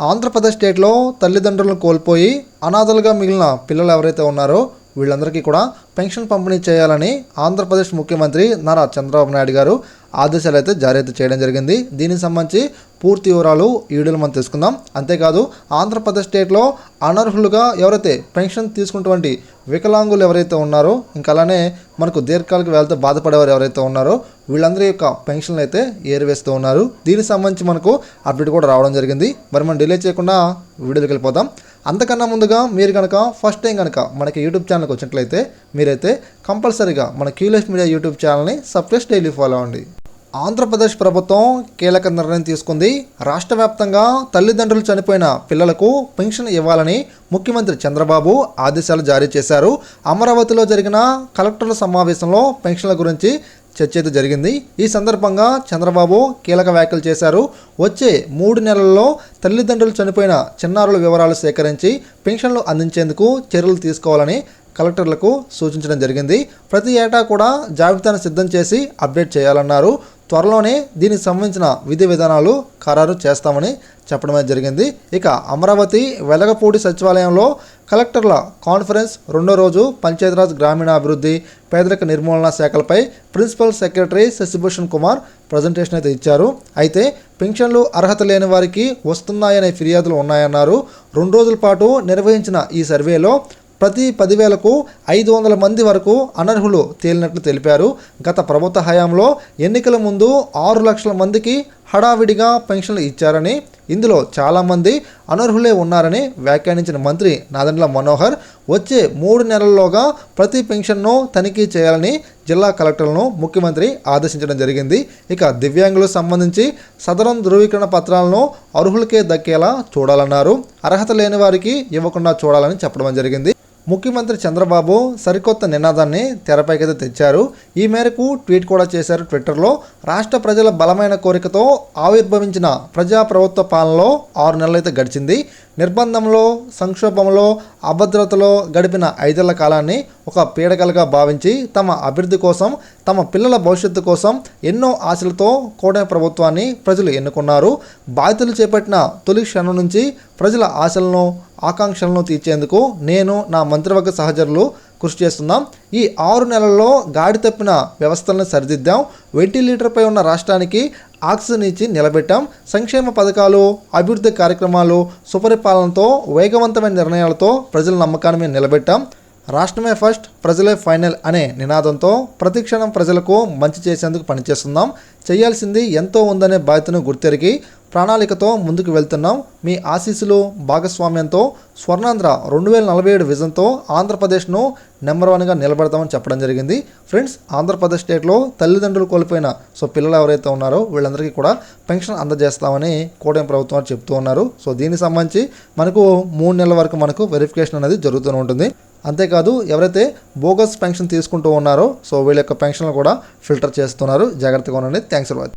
ఆంధ్రప్రదేశ్ స్టేట్లో తల్లిదండ్రులను కోల్పోయి అనాథలుగా మిగిలిన పిల్లలు ఎవరైతే ఉన్నారో వీళ్ళందరికీ కూడా పెన్షన్ పంపిణీ చేయాలని ఆంధ్రప్రదేశ్ ముఖ్యమంత్రి నారా చంద్రబాబు నాయుడు గారు ఆదేశాలు అయితే జారీ అయితే చేయడం జరిగింది. దీనికి సంబంధించి పూర్తి వివరాలు ఈ వీడియోలో మనం తెలుసుకుందాం. అంతేకాదు ఆంధ్రప్రదేశ్ స్టేట్లో అనర్హులుగా ఎవరైతే పెన్షన్ తీసుకున్నటువంటి వికలాంగులు ఎవరైతే ఉన్నారో ఇంకా అలానే మనకు దీర్ఘకాలిక వ్యాధితో బాధపడేవారు ఎవరైతే ఉన్నారో వీళ్ళందరి యొక్క పెన్షన్లు అయితే ఏరివేస్తూ ఉన్నారు. దీనికి సంబంధించి మనకు అప్డేట్ కూడా రావడం జరిగింది. మరి మనం డిలే చేయకుండా వీడియోకి వెళ్ళిపోదాం. అంతకన్నా ముందుగా మీరు కనుక ఫస్ట్ టైం కనుక మనకి యూట్యూబ్ ఛానల్కి వచ్చినట్లయితే మీరైతే కంపల్సరీగా మన క్యూలెస్ మీడియా యూట్యూబ్ ఛానల్ని సబ్స్క్రైబ్ డైలీ ఫాలో అవ్వండి. ఆంధ్రప్రదేశ్ ప్రభుత్వం కీలక నిర్ణయం తీసుకుంది. రాష్ట్ర వ్యాప్తంగా తల్లిదండ్రులు చనిపోయిన పిల్లలకు పెన్షన్ ఇవ్వాలని ముఖ్యమంత్రి చంద్రబాబు ఆదేశాలు జారీ చేశారు. అమరావతిలో జరిగిన కలెక్టర్ల సమావేశంలో పెన్షన్ల గురించి చర్చ అయితే జరిగింది. ఈ సందర్భంగా చంద్రబాబు కీలక వ్యాఖ్యలు చేశారు. వచ్చే మూడు నెలల్లో తల్లిదండ్రులు చనిపోయిన చిన్నారుల వివరాలు సేకరించి పెన్షన్లు అందించేందుకు చర్యలు తీసుకోవాలని కలెక్టర్లకు సూచించడం జరిగింది. ప్రతి ఏటా కూడా జాబితాను సిద్ధం చేసి అప్డేట్ చేయాలన్నారు. త్వరలోనే దీనికి సంబంధించిన విధి విధానాలు ఖరారు చేస్తామని చెప్పడం జరిగింది. ఇక అమరావతి వెలగపూడి సచివాలయంలో కలెక్టర్ల కాన్ఫరెన్స్ రెండో రోజు పంచాయతీరాజ్ గ్రామీణాభివృద్ధి పేదరిక నిర్మూలన శాఖలపై principal secretary Shashibhushan Kumar presentation అయితే ఇచ్చారు. అయితే పెన్షన్లు అర్హత లేని వారికి వస్తున్నాయనే ఫిర్యాదులు ఉన్నాయన్నారు. రెండు రోజుల పాటు నిర్వహించిన ఈ సర్వేలో ప్రతి పదివేలకు ఐదు వందల మంది వరకు అనర్హులు తేలినట్లు తెలిపారు. గత ప్రభుత్వ హయాంలో ఎన్నికల ముందు ఆరు లక్షల మందికి హడావిడిగా పెన్షన్లు ఇచ్చారని ఇందులో చాలామంది అనర్హులే ఉన్నారని వ్యాఖ్యానించిన మంత్రి నాదండ్ల మనోహర్ వచ్చే మూడు నెలల్లోగా ప్రతి పెన్షన్ను తనిఖీ చేయాలని జిల్లా కలెక్టర్లను ముఖ్యమంత్రి ఆదేశించడం జరిగింది. ఇక దివ్యాంగులకు సంబంధించి సదరం ధృవీకరణ పత్రాలను అర్హులకే దక్కేలా చూడాలన్నారు. అర్హత లేని వారికి ఇవ్వకుండా చూడాలని చెప్పడం జరిగింది. ముఖ్యమంత్రి చంద్రబాబు సరికొత్త నినాదాన్ని తెరపైకైతే తెచ్చారు. ఈ మేరకు ట్వీట్ కూడా చేశారు ట్విట్టర్లో. రాష్ట్ర ప్రజల బలమైన కోరికతో ఆవిర్భవించిన ప్రజా ప్రభుత్వ పాలనలో ఆరు నెలలైతే గడిచింది. నిర్బంధంలో సంక్షోభంలో అభద్రతలో గడిపిన ఐదేళ్ళ కాలాన్ని ఒక పీడకలుగా భావించి తమ అభివృద్ధి కోసం తమ పిల్లల భవిష్యత్తు కోసం ఎన్నో ఆశలతో కూటమి ప్రభుత్వాన్ని ప్రజలు ఎన్నుకున్నారు. బాధితులు చేపట్టిన తొలి క్షణం నుంచి ప్రజల ఆశలను ఆకాంక్షలను తీర్చేందుకు నేను నా మంత్రివర్గ సహచరులు కృషి చేస్తున్నాం. ఈ ఆరు నెలల్లో గాడి తప్పిన వ్యవస్థలను సరిదిద్దాం. వెంటిలేటర్పై ఉన్న రాష్ట్రానికి ఆక్సిజన్ ఇచ్చి నిలబెట్టాం. సంక్షేమ పథకాలు అభివృద్ధి కార్యక్రమాలు సుపరిపాలనతో వేగవంతమైన నిర్ణయాలతో ప్రజల నమ్మకాన్ని మేము నిలబెట్టాం. రాష్ట్రమే ఫస్ట్ ప్రజలే ఫైనల్ అనే నినాదంతో ప్రతిక్షణం ప్రజలకు మంచి చేసేందుకు పనిచేస్తున్నాం. చేయాల్సింది ఎంతో ఉందనే బాధ్యతను గుర్తెరిగి ప్రణాళికతో ముందుకు వెళ్తున్నాం. మీ ఆశీస్సులు భాగస్వామ్యంతో స్వర్ణాంధ్ర రెండు వేల నలభై ఏడు విజన్తో ఆంధ్రప్రదేశ్ను నెంబర్ వన్గా నిలబెడతామని చెప్పడం జరిగింది. ఫ్రెండ్స్ ఆంధ్రప్రదేశ్ స్టేట్లో తల్లిదండ్రులు కోల్పోయిన సో పిల్లలు ఎవరైతే ఉన్నారో వీళ్ళందరికీ కూడా పెన్షన్ అందజేస్తామని కూటమి ప్రభుత్వం వారు చెప్తూ ఉన్నారు. సో దీనికి సంబంధించి మనకు మూడు నెలల వరకు మనకు వెరిఫికేషన్ అనేది జరుగుతూ ఉంటుంది. అంతేకాదు ఎవరైతే బోగస్ పెన్షన్ తీసుకుంటూ ఉన్నారో సో వీళ్ళ యొక్క పెన్షన్లు కూడా ఫిల్టర్ చేస్తున్నారు. జాగ్రత్తగా ఉండండి. Thanks for watching.